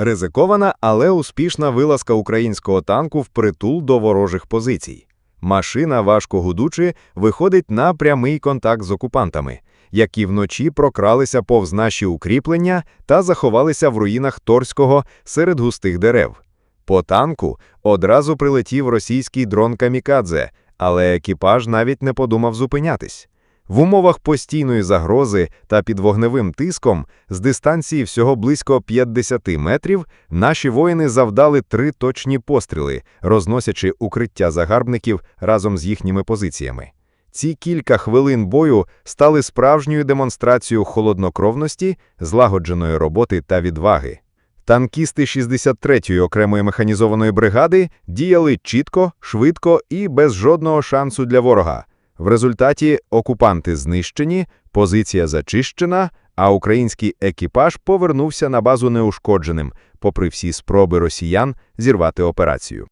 Ризикована, але успішна вилазка українського танку впритул до ворожих позицій. Машина, важко гудучи, виходить на прямий контакт з окупантами, які вночі прокралися повз наші укріплення та заховалися в руїнах Торського серед густих дерев. По танку одразу прилетів російський дрон «Камікадзе», але екіпаж навіть не подумав зупинятись. В умовах постійної загрози та під вогневим тиском з дистанції всього близько 50 метрів наші воїни завдали три точні постріли, розносячи укриття загарбників разом з їхніми позиціями. Ці кілька хвилин бою стали справжньою демонстрацією холоднокровності, злагодженої роботи та відваги. Танкісти 63-ї окремої механізованої бригади діяли чітко, швидко і без жодного шансу для ворога. В результаті окупанти знищені, позиція зачищена, а український екіпаж повернувся на базу неушкодженим, попри всі спроби росіян зірвати операцію.